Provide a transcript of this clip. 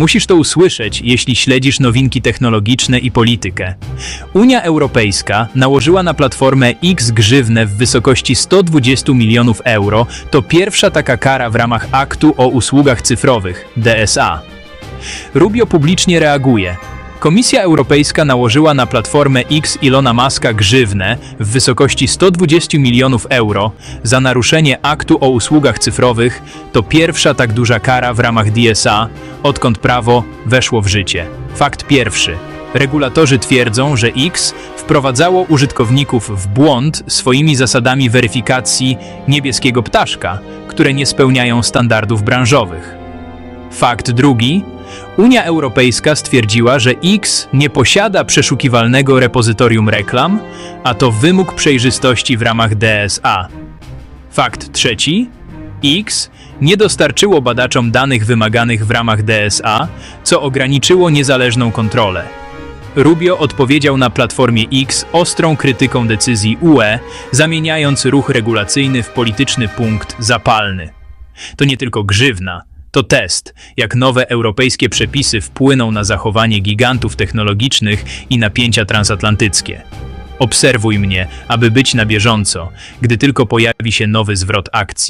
Musisz to usłyszeć, jeśli śledzisz nowinki technologiczne i politykę. Unia Europejska nałożyła na platformę X grzywnę w wysokości 120 milionów euro. To pierwsza taka kara w ramach aktu o usługach cyfrowych DSA. Rubio publicznie reaguje. Komisja Europejska nałożyła na platformę X Ilona Maska grzywnę w wysokości 120 milionów euro za naruszenie aktu o usługach cyfrowych. To pierwsza tak duża kara w ramach DSA, odkąd prawo weszło w życie. Fakt pierwszy. Regulatorzy twierdzą, że X wprowadzało użytkowników w błąd swoimi zasadami weryfikacji niebieskiego ptaszka, które nie spełniają standardów branżowych. Fakt drugi. Unia Europejska stwierdziła, że X nie posiada przeszukiwalnego repozytorium reklam, a to wymóg przejrzystości w ramach DSA. Fakt trzeci. X nie dostarczyło badaczom danych wymaganych w ramach DSA, co ograniczyło niezależną kontrolę. Rubio odpowiedział na platformie X ostrą krytyką decyzji UE, zamieniając ruch regulacyjny w polityczny punkt zapalny. To nie tylko grzywna, to test, jak nowe europejskie przepisy wpłyną na zachowanie gigantów technologicznych i napięcia transatlantyckie. Obserwuj mnie, aby być na bieżąco, gdy tylko pojawi się nowy zwrot akcji.